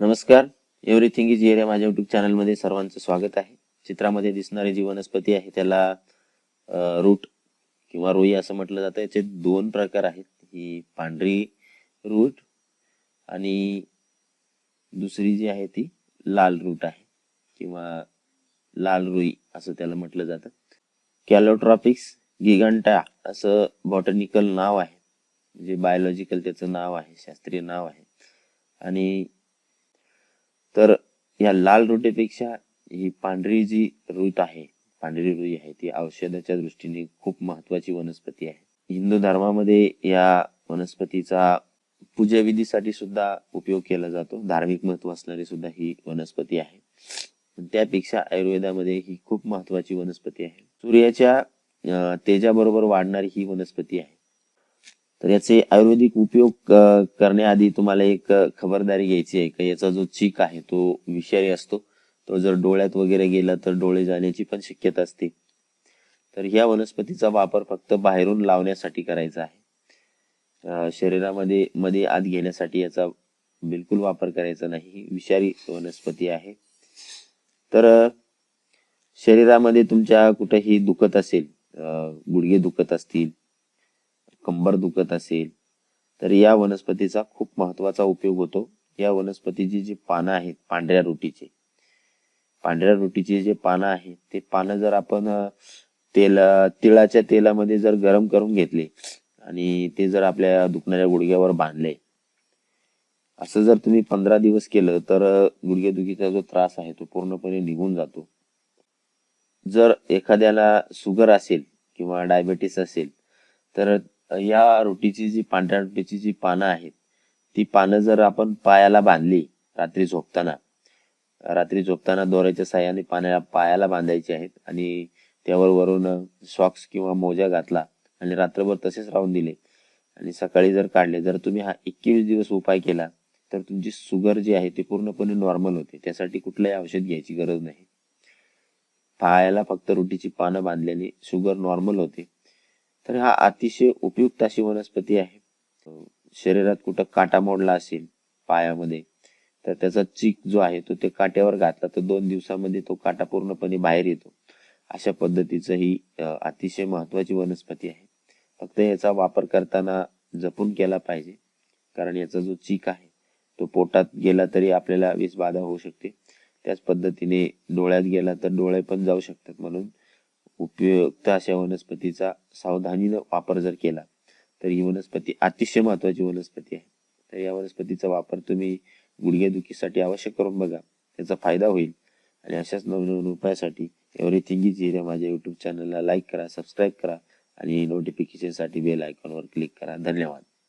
नमस्कार. Everything is area या माझ्या युट्यूब चॅनलमध्ये सर्वांचं स्वागत आहे. चित्रामध्ये दिसणारी जी वनस्पती आहे त्याला रूट किंवा रोई असं म्हटलं जातं. याचे दोन प्रकार आहेत. ही पांढरी रूट आणि दुसरी जी आहे ती लाल रूट आहे किंवा लाल रुई असं त्याला म्हटलं जातं. कॅलोट्रॉपिक्स गिगंटा असं बॉटनिकल नाव आहे. म्हणजे बायोलॉजिकल त्याचं नाव आहे शास्त्रीय नाव आहे. आणि तर या लाल रुटेपेक्षा ही पांढरी जी रूट आहे पांढरी रुई आहे ती औषधाच्या दृष्टीने खूप महत्वाची वनस्पती आहे. हिंदू धर्मामध्ये या वनस्पतीचा पूजाविधीसाठी सुद्धा उपयोग केला जातो. धार्मिक महत्त्व असणारी सुद्धा ही वनस्पती आहे. त्यापेक्षा आयुर्वेदामध्ये ही खूप महत्वाची वनस्पती आहे. सूर्याच्या तेजाबरोबर वाढणारी ही वनस्पती आहे. तर याचे आयुर्वेदिक उपयोग करण्याआधी तुम्हाला एक खबरदारी घ्यायची आहे का? याचा जो चीक आहे तो विषारी असतो. तो जर डोळ्यात वगैरे गेला तर डोळे जाण्याची पण शक्यता असते. तर ह्या वनस्पतीचा वापर फक्त बाहेरून लावण्यासाठी करायचा आहे. शरीरामध्ये मध्ये आत घेण्यासाठी याचा बिलकुल वापर करायचा नाही. विषारी वनस्पती आहे. तर शरीरामध्ये तुमच्या कुठेही दुखत असेल गुडघे दुखत असतील कंबर दुखत असेल तर या वनस्पतीचा खूप महत्त्वाचा उपयोग होतो. या वनस्पतीची जी पानं आहेत पांढऱ्या रोटीचे पांढऱ्या रोटीचे जे पानं आहेत ते पानं जर आपण तेल तिळाच्या तेलामध्ये जर गरम करून घेतले आणि ते जर आपल्या दुखणाऱ्या गुडघ्यावर बांधले असं जर तुम्ही पंधरा दिवस केलं तर गुडघेदुखीचा जो त्रास आहे तो पूर्णपणे निघून जातो. जर एखाद्याला शुगर असेल किंवा डायबेटीस असेल तर या रोटीची जी पांढऱ्या रोटीची जी पानं आहेत ती पानं जर आपण पायाला बांधली रात्री झोपताना रात्री झोपताना दोऱ्याच्या साह्याने पाण्याला पायाला बांधायची आहेत आणि त्यावर वरून सॉक्स किंवा मोजा घातला आणि रात्रभर तसेच राहून दिले आणि सकाळी जर काढले जर तुम्ही हा एकवीस दिवस उपाय केला तर तुमची शुगर जी आहे ती पूर्णपणे नॉर्मल होते. त्यासाठी कुठलंही औषध घ्यायची गरज नाही. पायाला फक्त रोटीची पानं बांधल्याने शुगर नॉर्मल होते. तर हा अतिशय उपयुक्त अशी वनस्पती आहे. शरीरात कुठं काटा मोडला असेल पायामध्ये तर त्याचा चीक जो आहे तो ते काट्यावर घातला तर दोन दिवसामध्ये तो काटा पूर्णपणे बाहेर येतो. अशा पद्धतीचं ही अतिशय महत्वाची वनस्पती आहे. फक्त याचा वापर करताना जपून केला पाहिजे कारण याचा जो चीक आहे तो पोटात गेला तरी आपल्याला विष बाधा होऊ शकते. त्याच पद्धतीने डोळ्यात गेला तर डोळे पण जाऊ शकतात. म्हणून उपयुक्त अशा वनस्पतीचा सावधानीनं वापर जर केला तर ही वनस्पती अतिशय महत्वाची वनस्पती आहे. तर या वनस्पतीचा वापर तुम्ही गुडघेदुखीसाठी आवश्यक करून बघा. त्याचा फायदा होईल. आणि अशाच नवनवीन उपायासाठी एव्हरीथिंग इज हिरे माझ्या युट्यूब चॅनलला लाईक करा सबस्क्राईब करा आणि नोटिफिकेशनसाठी बेल आयकॉनवर क्लिक करा. धन्यवाद.